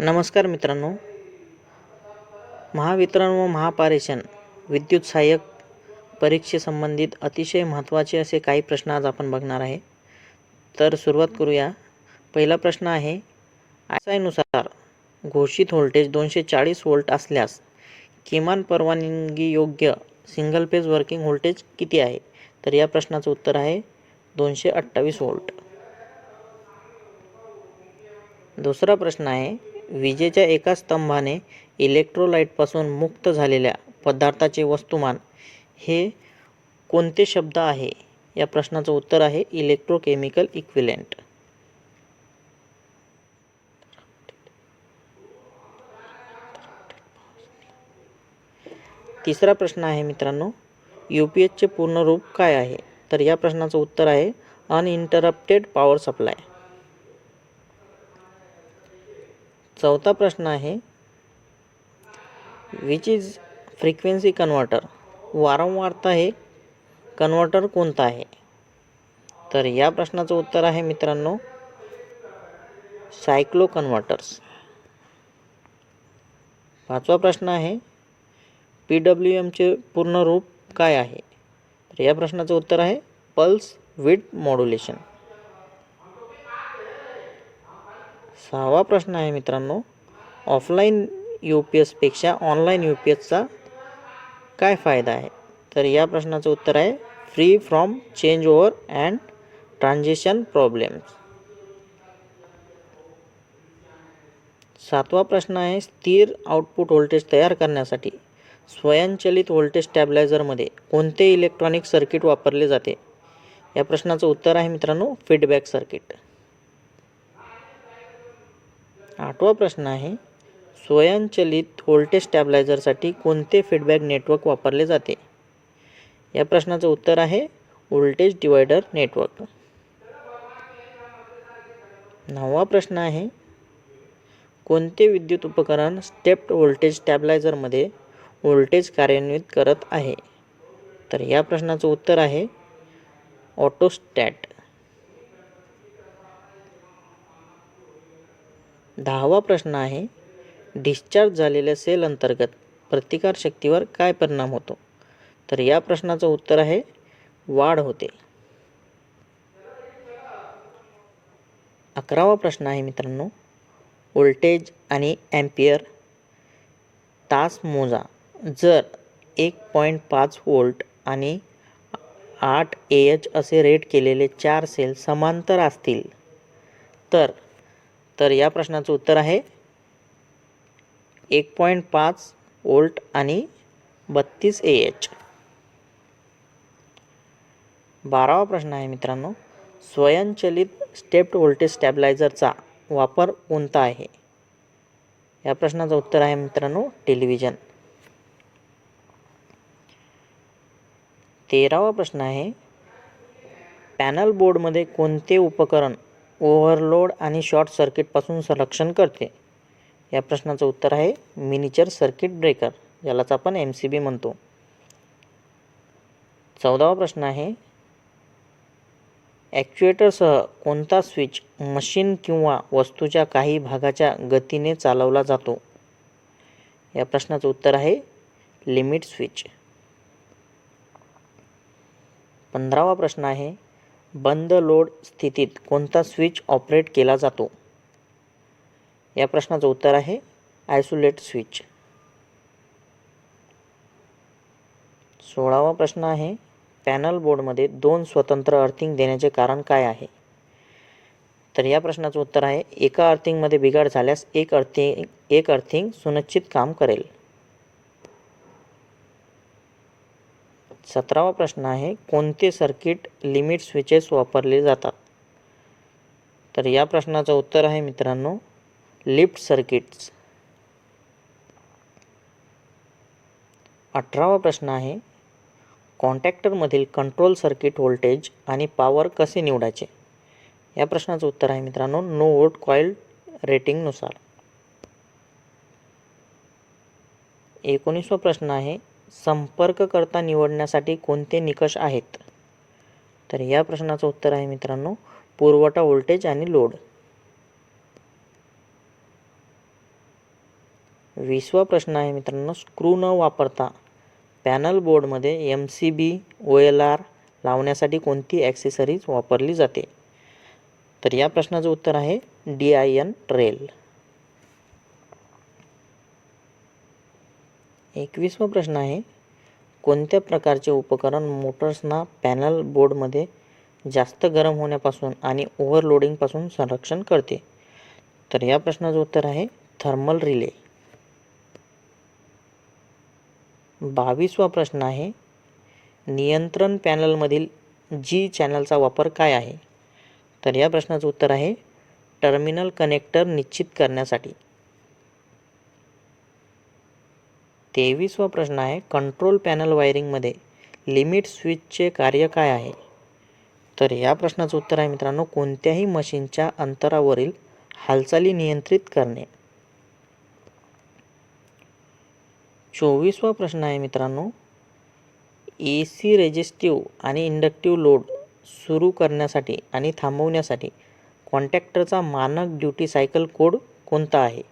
नमस्कार मित्रांनो. महावितरण व महापारेषण विद्युत सहाय्यक परीक्षेसंबंधित अतिशय महत्त्वाचे असे काही प्रश्न आज आपण बघणार आहे. तर सुरुवात करूया. पहिला प्रश्न आहे आयसायनुसार घोषित व्होल्टेज दोनशे चाळीस व्होल्ट असल्यास किमान परवानगी योग्य सिंगल पेज वर्किंग व्होल्टेज किती आहे? तर या प्रश्नाचं उत्तर आहे दोनशे अठ्ठावीस व्होल्ट. दुसरा प्रश्न आहे विजेच्या एका स्तंभाने इलेक्ट्रोलाइटपासून मुक्त झालेल्या पदार्थाचे वस्तुमान. हे कोणते शब्द आहे? या प्रश्नाचं उत्तर आहे इलेक्ट्रोकेमिकल इक्विलेंट तिसरा प्रश्न आहे मित्रांनो यू पी एचचे पूर्ण रूप काय आहे? तर या प्रश्नाचं उत्तर आहे अनइंटरप्टेड पॉवर सप्लाय. चौथा प्रश्न आहे विच इज फ्रिक्वेन्सी कन्व्हर्टर वारंवारता हे कन्व्हर्टर कोणता आहे? तर या प्रश्नाचं उत्तर आहे मित्रांनो सायक्लो कन्व्हर्टर्स पाचवा प्रश्न आहे पी डब्ल्यू एमचे पूर्ण रूप काय आहे? तर या प्रश्नाचं उत्तर आहे पल्स विथ मॉड्युलेशन सहावा प्रश्न आहे मित्रांनो. ऑफलाईन यू पी एसपेक्षा ऑनलाईन यू पी एसचा काय फायदा आहे? तर या प्रश्नाचं उत्तर आहे free from change over and transition problems सातवा प्रश्न आहे स्थिर आउटपुट व्होल्टेज तयार करण्यासाठी स्वयंचलित व्होल्टेज स्टॅबलायझरमध्ये कोणते इलेक्ट्रॉनिक सर्किट वापरले जाते? या प्रश्नाचं उत्तर आहे मित्रांनो फीडबॅक सर्किट आठवा प्रश्न आहे स्वयंचलित व्होल्टेज स्टॅबलायझरसाठी कोणते फीडबॅक नेटवर्क वापरले जाते? या प्रश्नाचं उत्तर आहे व्होल्टेज डिवायडर नेटवर्क. नववा प्रश्न आहे कोणते विद्युत उपकरण स्टेप्ड व्होल्टेज स्टॅबलायझरमध्ये व्होल्टेज कार्यान्वित करत आहे? तर या प्रश्नाचं उत्तर आहे ऑटोस्टॅट. दहावा प्रश्न आहे डिस्चार्ज झालेल्या सेल अंतर्गत प्रतिकारशक्तीवर काय परिणाम होतो? तर या प्रश्नाचं उत्तर आहे वाढ होते. अकरावा प्रश्न आहे मित्रांनो व्होल्टेज आणि ॲम्पियर तास मोजा. जर एक पॉईंट पाच वोल्ट आणि आठ ए एच असे रेट केलेले चार सेल समांतर असतील तर तर या प्रश्नाचं उत्तर आहे एक पॉईंट पाच वोल्ट आणि बत्तीस ए एच बारावा प्रश्न आहे मित्रांनो स्वयंचलित स्टेप्ड व्होल्टेज स्टॅबलायझरचा वापर कोणता आहे? या प्रश्नाचं उत्तर आहे मित्रांनो टेलिव्हिजन तेरावा प्रश्न आहे पॅनल बोर्डमध्ये कोणते उपकरण ओव्हरलोड आणि शॉर्ट सर्किटपासून संरक्षण करते. या प्रश्नाचं उत्तर आहे मिनिचर सर्किट ब्रेकर ज्यालाच आपण एम सी बी म्हणतो. चौदावा प्रश्न आहे ॲक्च्युएटरसह कोणता स्विच मशीन किंवा वस्तूच्या काही भागाच्या गतीने चालवला जातो? या प्रश्नाचं उत्तर आहे लिमिट स्विच पंधरावा प्रश्न आहे बंद लोड स्थितीत कोणता स्विच ऑपरेट केला जातो? या प्रश्नाचं उत्तर आहे आयसोलेट स्विच. सोळावा प्रश्न आहे पॅनल बोर्डमध्ये दोन स्वतंत्र अर्थिंग देण्याचे कारण काय आहे? तर या प्रश्नाचं उत्तर आहे एका अर्थिंगमध्ये बिघाड झाल्यास एक अर्थिंग एक अर्थिंग सुनिश्चित काम करेल. सतरावा प्रश्न आहे कोणते सर्किट लिमिट स्विचेस वापरले जातात? तर या प्रश्नाचं उत्तर आहे मित्रांनो लिफ्ट सर्किट्स अठरावा प्रश्न आहे कॉन्टॅक्टरमधील कंट्रोल सर्किट व्होल्टेज आणि पॉवर कसे निवडायचे? या प्रश्नाचं उत्तर आहे मित्रांनो नो वोट कॉईल रेटिंगनुसार एकोणीसवा प्रश्न आहे संपर्ककर्ता निवडण्यासाठी कोणते निकष आहेत? तर या प्रश्नाचं उत्तर आहे मित्रांनो पुरवठा व्होल्टेज आणि लोड. वीसवा प्रश्न आहे मित्रांनो स्क्रू न वापरता पॅनल बोर्डमध्ये M C B O L R लावण्यासाठी कोणती ॲक्सेसरीज वापरली जाते? तर या प्रश्नाचं उत्तर आहे डी आय एन ट्रेल एकवीसवा प्रश्न आहे कोणत्या प्रकारचे उपकरण मोटर्सना पॅनल बोर्डमध्ये जास्त गरम होण्यापासून आणि ओव्हरलोडिंगपासून संरक्षण करते? तर या प्रश्नाचं उत्तर आहे थर्मल रिले. बावीसवा प्रश्न आहे नियंत्रण पॅनलमधील जी चॅनलचा वापर काय आहे? तर या प्रश्नाचं उत्तर आहे टर्मिनल कनेक्टर निश्चित करण्यासाठी. तेवीसवा प्रश्न आहे कंट्रोल पॅनल वायरिंगमध्ये लिमिट स्विचचे कार्य काय आहे? तर या प्रश्नाचं उत्तर आहे मित्रांनो कोणत्याही मशीनच्या अंतरावरील हालचाली नियंत्रित करणे. चोवीसवा प्रश्न आहे मित्रांनो ए सी रेजिस्टिव्ह आणि इंडक्टिव्ह लोड सुरू करण्यासाठी आणि थांबवण्यासाठी कॉन्टॅक्टरचा मानक ड्युटी सायकल कोड कोणता आहे?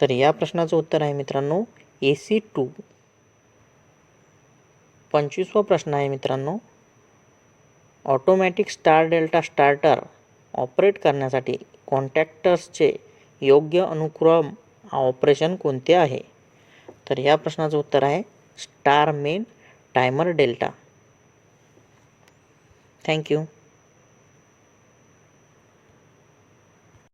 तर या प्रश्नाचं उत्तर आहे मित्रांनो ए सी टू पंचवीसवा प्रश्न आहे मित्रांनो. Automatic star delta starter operate करण्यासाठी कॉन्टॅक्टर्सचे योग्य अनुक्रम ऑपरेशन कोणते आहे? तर या प्रश्नाचं उत्तर आहे star main timer delta thank you